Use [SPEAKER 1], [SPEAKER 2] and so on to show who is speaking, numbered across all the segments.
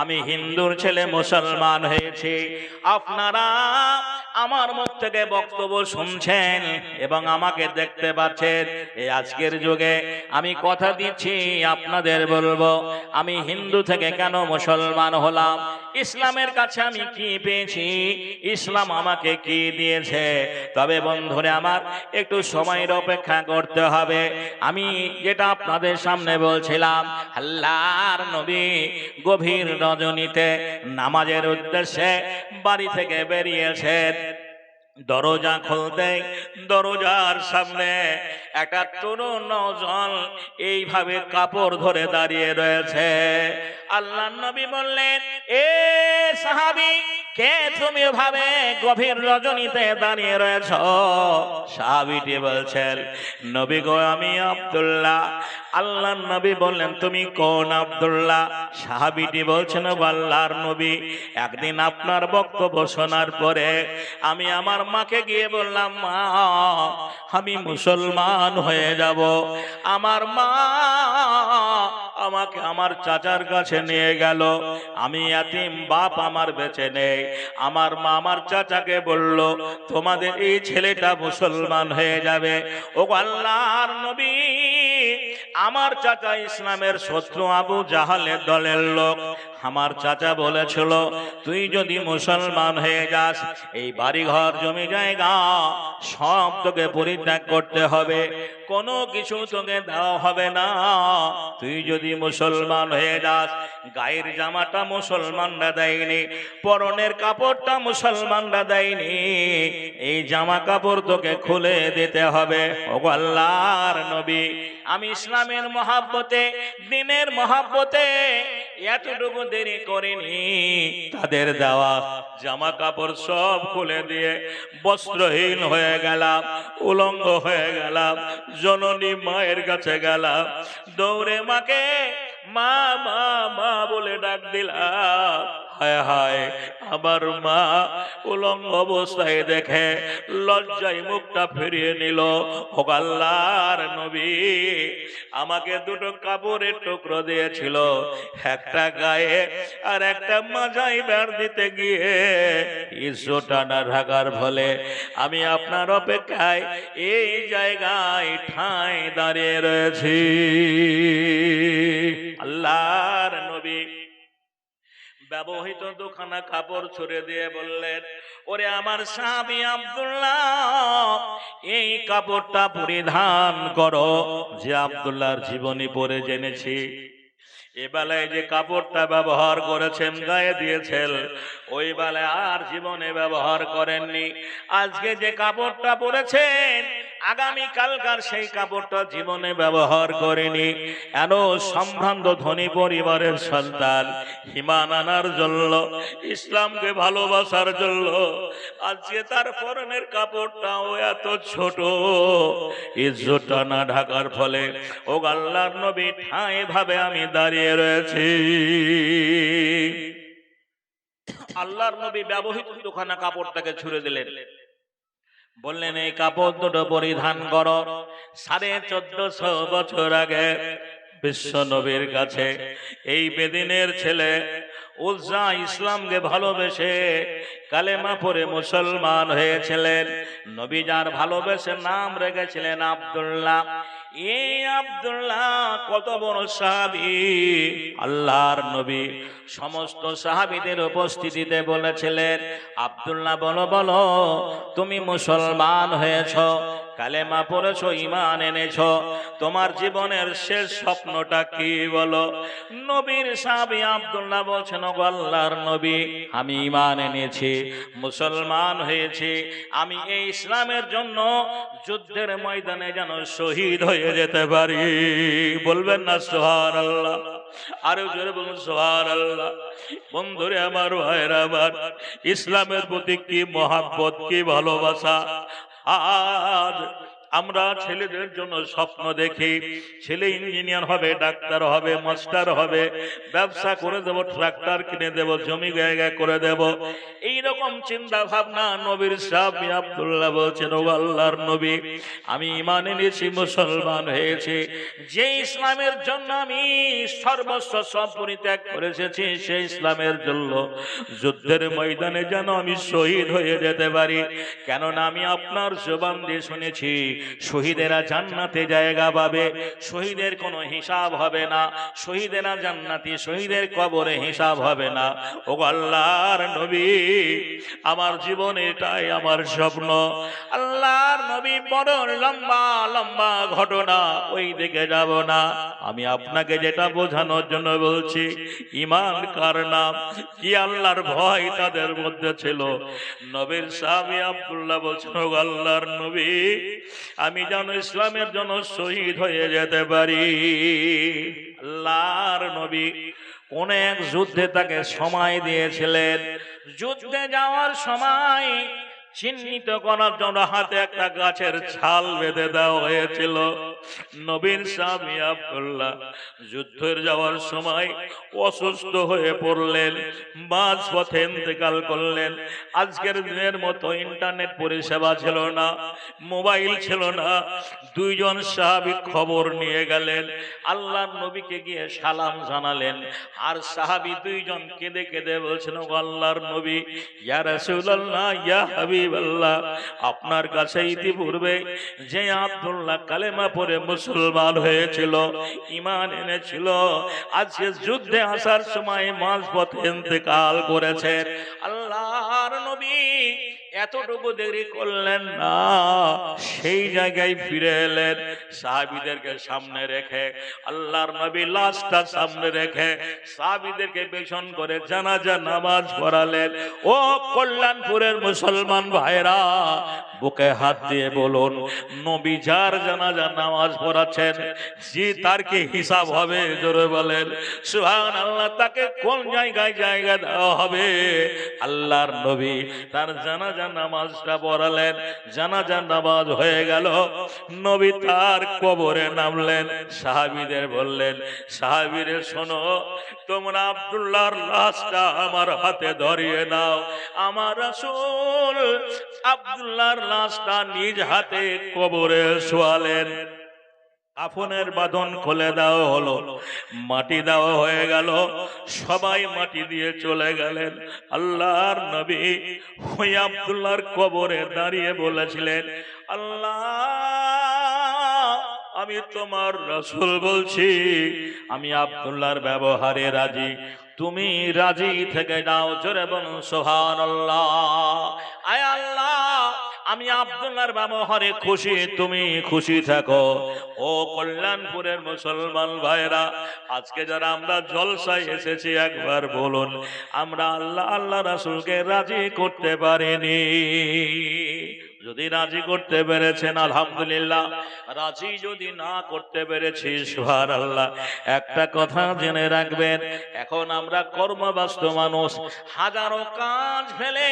[SPEAKER 1] আমি হিন্দুর ছেলে মুসলমান হয়েছি। আপনারা আমার মুখ থেকে বক্তব্য শুনছেন এবং আমাকে দেখতে পাচ্ছেন। এই আজকের যুগে আমি কথা দিচ্ছি, আপনাদের বলব, আমি হিন্দু থেকে কেন মুসলমান হলাম? ইসলামের কাছে আমি কি পেয়েছি? ইসলাম আমাকে কি দিয়েছে? তবে বন্ধুরে আমার একটু সময়ের অপেক্ষা করতে হবে। আমি যেটা আপনাদের সামনে বলছিলাম, আল্লাহর নবী গভীর রজনীতে নামাজের উদ্দেশ্যে বাড়ি থেকে বেরিয়েছেন। দরজা খুলতে, দরজার সামনে একটা তরুণ নজন এইভাবে কাপড় ধরে দাঁড়িয়ে রয়েছে। আল্লাহ নবী বললেন, এ সাহাবি, কে তুমি ভাবে গভীর রজনীতে দাঁড়িয়ে রয়েছ? সাহাবিটি বলছেন, নবী গো, আমি আব্দুল্লাহ। আল্লাহ নবী বললেন, তুমি কোন আবদুল্লাহ? সাহাবিটি বলছেন "ও আল্লাহর নবী। একদিন আপনার বক্তব্য শোনার পরে আমি আমার মাকে গিয়ে বললাম, মা, আমি মুসলমান হয়ে যাব। আমার মা আমাকে আমার চাচার কাছে নিয়ে গেল। আমি এতিম বাপ আমার বেঁচে নেই। আমার মা আমার চাচাকে বলল, তোমাদের এই ছেলেটা মুসলমান হয়ে যাবে। ও আল্লাহর নবী আমার চাচা ইসলামের শত্রু আবু জাহালের দলের লোক। আমার চাচা বলেছিল, তুই যদি মুসলমান হয়ে যাস, এই বাড়িঘর, জমি জায়গা সব তোকে পরিত্যাগ করতে হবে। কোনো কিছু তোকে দেওয়া হবে না। তুই যদি মুসলমান হয়ে যাস, গায়ের জামাটা মুসলমানরা দেয়নি, পরনের কাপড়টা মুসলমানরা দেয়নি, এই জামা কাপড় তোকে খুলে দিতে হবে। ও আল্লাহর নবী, আমি ইসলামের মহাব্বতে, দিনের মহাব্বতে এতটুকু দেরি করেনি। তাদের দেওয়া জামা কাপড় সব খুলে দিয়ে বস্ত্রহীন হয়ে গেলাম, উলঙ্গ হয়ে গেলাম, জননী মায়ের কাছে গেলাম। দৌড়ে মাকে মা মা মা বলে ডাক দিলাম। হায় হায়, আমার মা উলঙ্গ অবস্থায় দেখে লজ্জায় মুখটা ফিরিয়ে নিল। আল্লাহর নবী, আমাকে দুটো কাপড়ের টুকরো দিয়েছিল, একটা গায়ে আর একটা মাজাই বেড় দিতে গিয়ে ইসো টানা ঢাকার ফলে আমি আপনার অপেক্ষায় এই জায়গায় ঠাঁই দাঁড়িয়ে রয়েছি। আল্লাহর ব্যবহৃত দুখানা কাপড় ছুড়ে দিয়ে বললেন, ওরে আমার স্বামী আব্দুল্লাহ, এই কাপড়টা পরিধান করো যে আব্দুল্লাহর জীবনী পরে জেনেছি। এ বেলায় যে কাপড়টা ব্যবহার করেছেন গায়ে দিয়েছেন, ওই বেলায় আর জীবনে ব্যবহার করেননি। আজকে যে কাপড়টা পরেছেন আগামী কালকার সেই কাপড়টা জীবনে ব্যবহার করেনি। এন সম্ভ্রান্ত ধনী পরিবারের সন্তান। হিমান আনার জন্য, ইসলামকে ভালোবাসার জন্য। আজকে তার পরনের কাপড়টাও এত ছোট। ইজ্জতটা না ঢাকার ফলে, ও আল্লাহর নবী ঠাঁই ভাবে আমি দাঁড়িয়ে রয়েছি। আল্লাহর নবী ব্যবহৃত দুখানা কাপড়টাকে ছুড়ে দিলেন। বললেন, এই কাপড় দুটো পরিধান কর। সাড়ে চোদ্দশো বছর আগে বিশ্ব নবীর কাছে এই বেদিনের ছেলে উজ্জা ইসলামকে ভালোবেসে কালেমা পরে মুসলমান হয়েছিলেন। নবী যার ভালোবেসে নাম রেখেছিলেন আব্দুল্লাহ। এই আব্দুল্লাহ কত বড় সাহাবি। আল্লাহর নবী সমস্ত সাহাবিদের উপস্থিতিতে বলেছিলেন, আব্দুল্লাহ বলো বলো, তুমি মুসলমান হয়েছ কালেমা পড়েছো ইমান এনেছো। তোমার জীবনের শেষ স্বপ্নটা কি বলো? নবীর সাহাবি আব্দুল্লাহ বলছেন, "ওগো আল্লাহর নবী, আমি ইমান এনেছি, মুসলমান হয়েছি। আমি এই ইসলামের জন্য যুদ্ধের ময়দানে যেন শহীদ হয়ে যেতে পারি। বলবেন না সোহার আল্লাহ আরও জোরে বলুন সোহার আল্লাহ বন্ধুরে আমার, ভাইয়ের আমার, ইসলামের প্রতি কি মহাব্বত, কি ভালোবাসা? আর আমরা ছেলেদের জন্য স্বপ্ন দেখি। ছেলে ইঞ্জিনিয়ার হবে, ডাক্তার হবে, মাস্টার হবে, ব্যবসা করে দেব, ট্রাক্টর কিনে দেব, জমি জায়গা করে দেব। এই রকম চিন্তা ভাবনা নবীর সাহেব আব্দুল্লাহ বলছেন, ও আল্লাহর নবী, আমি ইমান এনেছি, মুসলমান হয়েছে। যে ইসলামের জন্য আমি সর্বস্ব সব পরিত্যাগ করে এসেছি সেই ইসলামের জন্য যুদ্ধের ময়দানে যেন আমি শহীদ হয়ে যেতে পারি। কেননা আমি আপনার জবান দিয়ে শুনেছি শহীদেরা জান্নাতে জায়গা পাবে, শহীদের কোনো হিসাব হবে না, শহীদেরা জান্নাতি, শহীদের কবরে হিসাব হবে না। ও আল্লাহর নবী, আমার জীবন এটাই আমার স্বপ্ন। আল্লাহর নবী বড় লম্বা লম্বা ঘটনা, ওই দিকে যাব না। আমি আপনাকে যেটা বোঝানোর জন্য বলছি, ইমান কার নাম? কি আল্লাহর ভয় তাদের মধ্যে ছিল? নবীর সাহাবী আব্দুল্লাহ বলছেন আল্লাহর নবী আমি যেন ইসলামের জন্য শহীদ হয়ে যেতে পারি। লার নবী কোন এক যুদ্ধে তাকে সময় দিয়েছিলেন। যুদ্ধে যাওয়ার সময় চিহ্নিত করার জন্য হাতে একটা গাছের ছাল বেঁধে দেওয়া হয়েছিল। নবীন স্বামী আব্দুল্লাহ যুদ্ধের যাওয়ার সময় অসুস্থ হয়ে পড়লেন মাঝ পথে ইন্তেকাল করলেন। আজকের দিনের মতো ইন্টারনেট পরিষেবা ছিল না, মোবাইল ছিল না। দুইজন সাহাবি খবর নিয়ে গেলেন, আল্লাহর নবীকে গিয়ে সালাম জানালেন। আর সাহাবি দুইজন কেঁদে কেঁদে বলছেন আল্লাহর নবী, ইয়া ইয়া আপনার কাছে ইতিপূর্বে যে আব্দুল্লাহ কালেমা পড়ে মুসলমান হয়েছিল ইমান এনেছিল। আজকে যুদ্ধে আসার সময় মাঝ পথে ইন্তেকাল করেছে। আল্লাহর নবী এতটুকু দেরি করলেন না। সেই জায়গায় ফিরে এলেন সাহাবিদেরকে সামনে রেখে আল্লাহর নবী লাশটা সামনে রেখে সাহাবিদেরকে পেছন করে জানাজা নামাজ পড়ালেন। ও কল্যাণপুরের মুসলমান ভাইরা বুকে হাত দিয়ে বলুন নবী যার জানাজা নামাজ পড়াচ্ছেন জি তার কি হিসাব হবে? জোরে বলেন সুহান আল্লাহ তাকে কোন জায়গায় জায়গা দেওয়া হবে? আল্লাহর নবী তার জানাজা নামাজটা পড়ালেন। জানাজা নামাজ হয়ে গেল। নবী তার কবরে নামলেন। সাহাবিদের বললেন, সাহাবিরে, শোনো, তোমরা আবদুল্লাহর লাশটা আমার হাতে ধরিয়ে নাও। আমার আসল আবদুল্লাহর লাশটা নিজ হাতে কবরে শোয়ালেন। কাফনের বাঁধন খুলে দেওয়া হলো, মাটি দেওয়া হয়ে গেল, সবাই মাটি দিয়ে চলে গেলেন। আল্লাহর নবী ওই আব্দুল্লাহর কবরে দাঁড়িয়ে বলেছিলেন, আল্লাহ, আমি তোমার রসুল বলছি, আমি আব্দুল্লাহর ব্যবহারে রাজি। তুমি রাজি থেকে যাও জোরে বলুন সোহান আল্লাহ আয় আল্লাহ আমি আব্দুল্লাহর হরে খুশি, তুমি খুশি থাকো। ও কল্যাণপুরের মুসলমান ভাইরা আজকে যারা আমরা জলসায় এসেছি, একবার বলুন, আমরা আল্লাহ আল্লাহ রাসুলকে রাজি করতে পারিনি। যদি রাজি করতে পেরেছেন, আলহামদুলিল্লাহ। রাজি যদি না করতে পেরেছি সুহার আল্লাহ একটা কথা জেনে রাখবেন, এখন আমরা কর্মব্যস্ত মানুষ, হাজারো কাজ ফেলে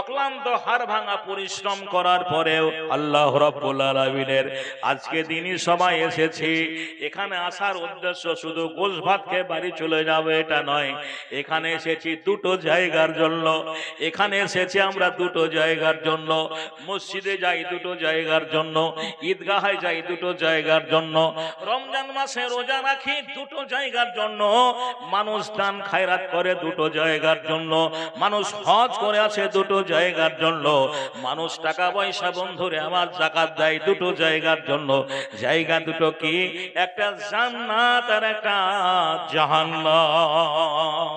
[SPEAKER 1] অক্লান্ত হাড় ভাঙা পরিশ্রম করার পরেও আল্লাহ আলামিনের আজকে দিনই সময় এসেছি। এখানে আসার উদ্দেশ্য শুধু গোস খেয়ে বাড়ি চলে যাবে, এটা নয়। এখানে এসেছি দুটো জায়গার জন্য। এখানে এসেছি আমরা দুটো জায়গার জন্য। মসজিদে যাই দুটো জায়গার জন্য, ঈদগাহে যাই দুটো জায়গার জন্য, রমজান মাসে রোজা রাখি দুটো জায়গার জন্য, মানুষ দান খায়রাত করে দুটো জায়গার জন্য, মানুষ হজ করে আছে দুটো জায়গার জন্য, মানুষ টাকা পয়সা বন্ধুরে আমার জাকাত দেয় দুটো জায়গার জন্য, জায়গা দুটো কি? একটা জান্নাত আর একটা জাহান্নাম।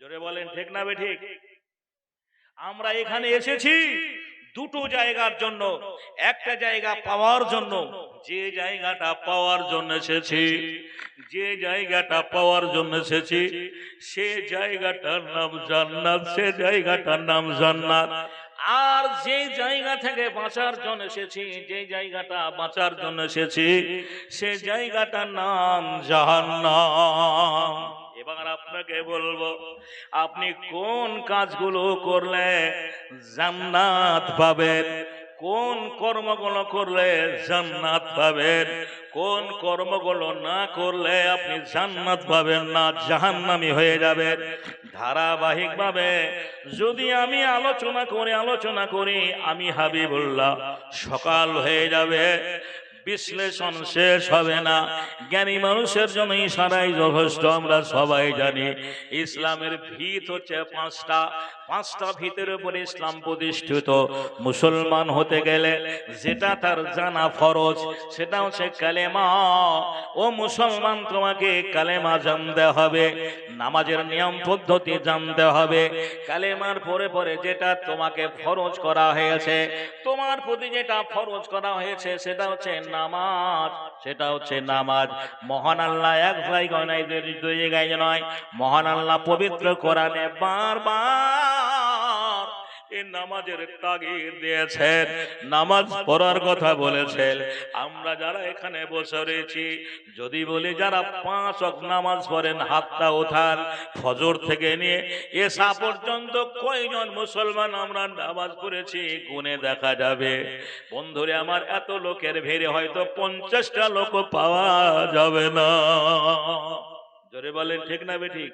[SPEAKER 1] জোরে বলেন, ঠিক না বে ঠিক? আমরা এখানে এসেছি দুটো জায়গার জন্য, একটা জায়গা পাওয়ার জন্য, যে জায়গাটা পাওয়ার জন্য এসেছি, যে জায়গাটা পাওয়ার জন্য এসেছি, সে জায়গাটার নাম জান্নাত, সে জায়গাটার নাম জান্নাত। আর যে জায়গা থেকে বাঁচার জন্য এসেছি, যে জায়গাটা বাঁচার জন্য এসেছি, সে জায়গাটার নাম জাহান্নাম। এবার আপনাকে বলব, আপনি কোন কাজগুলো করলে জান্নাত পাবেন? কোন কর্মগুলো করলে জান্নাত পাবেন? কোন কর্মগুলো না করলে আপনি জান্নাত পাবেন না, জাহান্নামি হয়ে যাবেন? ধারাবাহিকভাবে যদি আমি আলোচনা করে, আলোচনা করি, আমি হাবিবুল্লাহ সকাল হয়ে যাবে। বিশ্লেষণ শেষ হবে না। জ্ঞানী মানুষের জন্য ইশারাই যথেষ্ট, আমরা সবাই জানি। ইসলামের ভিত হচ্ছে পাঁচটা। পাঁচটা ভিতের উপরে ইসলাম প্রতিষ্ঠিত। মুসলমান হতে গেলে যেটা তার জানা ফরজ, সেটা হচ্ছে কালেমা। ও মুসলমান, তোমাকে কালেমা জানতে হবে, নামাজের নিয়ম পদ্ধতি জানতে হবে। কালেমার পরে পরে যেটা তোমাকে ফরজ করা হয়েছে, তোমার প্রতি যেটা ফরজ করা হয়েছে, সেটা হচ্ছে নামাজ। সেটা হচ্ছে নামাজ। মহান আল্লাহ এক ভাই নয় দুই জায়গায় নয়। মহান আল্লাহ পবিত্র কোরআনে বারবার এই নামাজের তাগিদ দিয়েছেন। নামাজ পড়ার কথা বলেছেন। আমরা যারা এখানে বসে রয়েছি, যদি বলি যারা পাঁচ ওয়াক্ত নামাজ পড়েন, হাতটা ওঠান, ফজর থেকে নিয়ে এসা পর্যন্ত কয়জন মুসলমান আমরা নামাজ পড়েছি গুনে দেখা যাবে। বন্ধুরে, আমার এত লোকের ভিড়ে হয়তো পঞ্চাশটা লোক পাওয়া যাবে না। জোরে বলেন, ঠিক না বে ঠিক?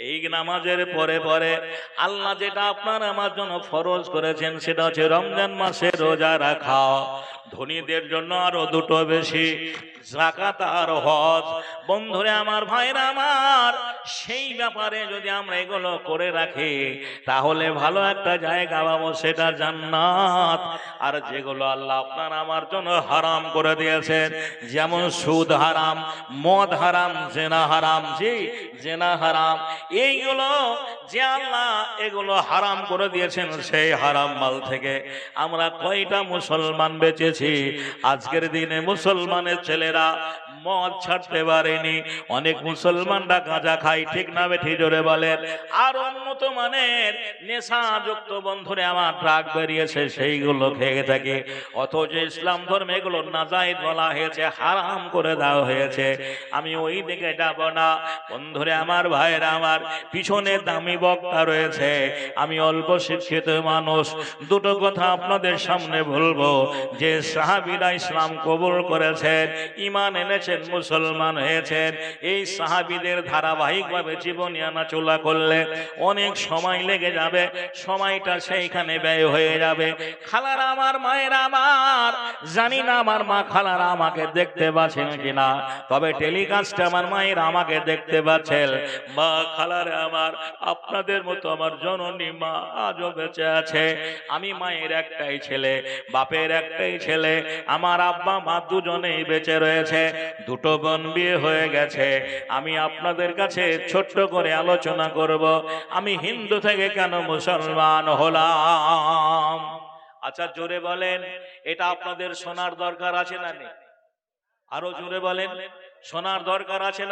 [SPEAKER 1] এই নামাজের পরে পরে আল্লাহ যেটা আপনার আমার জন্য ফরজ করেছেন, সেটা হচ্ছে রমজান মাসে রোজা রাখা। ধনীদের জন্য আরও দুটো বেশি। জাকাত আর হজ। বন্ধুরে আমার ভাইরা আমার, সেই ব্যাপারে যদি আমরা এগুলো করে রাখি, তাহলে ভালো একটা জায়গা পাবো, সেটা জান্নাত। আর যেগুলো আল্লাহ আপনার আমার জন্য হারাম করে দিয়েছেন, যেমন সুদ হারাম, মদ হারাম, জেনা হারাম, জি, জেনা হারাম এইগুলো যে আল্লাহ এগুলো হারাম করে দিয়েছেন, সেই হারাম মাল থেকে আমরা কয়টা মুসলমান বেঁচেছি? আজকের দিনে মুসলমানের ছেলেরা মদ ছাড়তে পারেনি, অনেক মুসলমানরা গাঁজা খায়, ঠিক না বেঠি জোরে বলেন। আর উন্নত মানের নেশাযুক্ত বন্ধুরে আমার ট্রাক বেরিয়েছে, সেইগুলো খেয়ে থাকে। অথচ ইসলাম ধর্মে এগুলো নাজাইদ বলা হয়েছে, হারাম করে দেওয়া হয়েছে। আমি ওই দিকে যাব না। বন্ধুরে, আমার ভাইয়েরা, আমার পিছনে দামি বক্তা রয়েছে। আমি অল্প শিক্ষিত মানুষ। দুটো কথা আপনাদের সামনে বলব। যে সাহাবিরা ইসলাম কবুল করেছেন ইমান এনেছেন, মুসলমান হয়েছেন, এই সাহাবিদের ধারাবাহিকভাবে জীবন আনা চলা করলে অনেক সময় লেগে যাবে, সময়টা সেইখানে ব্যয় হয়ে যাবে। খালারা আমার, মায়ের আমার, জানি না আমার মা খালারা আমাকে দেখতে পাচ্ছেন কিনা, তবে টেলিকাস্টে আমার মায়ের আমাকে দেখতে পাচ্ছেন। মা খালারে আমার, আপনাদের মতো আমার জননী মা আজও বেঁচে আছে। আমি মায়ের একটাই ছেলে, বাপের একটাই ছেলে, আমার আব্বা, মা দুজনেই বেঁচে রয়েছে। দুটো বোন বিয়ে হয়ে গেছে। আমি আপনাদের কাছে ছোট্ট করে আলোচনা করব। আমি হিন্দু থেকে কেন মুসলমান হলাম? আচ্ছা জোরে বলেন, এটা আপনাদের শোনার দরকার আছে না নেই? আরও জোরে বলেন, শোনার দরকার আছে না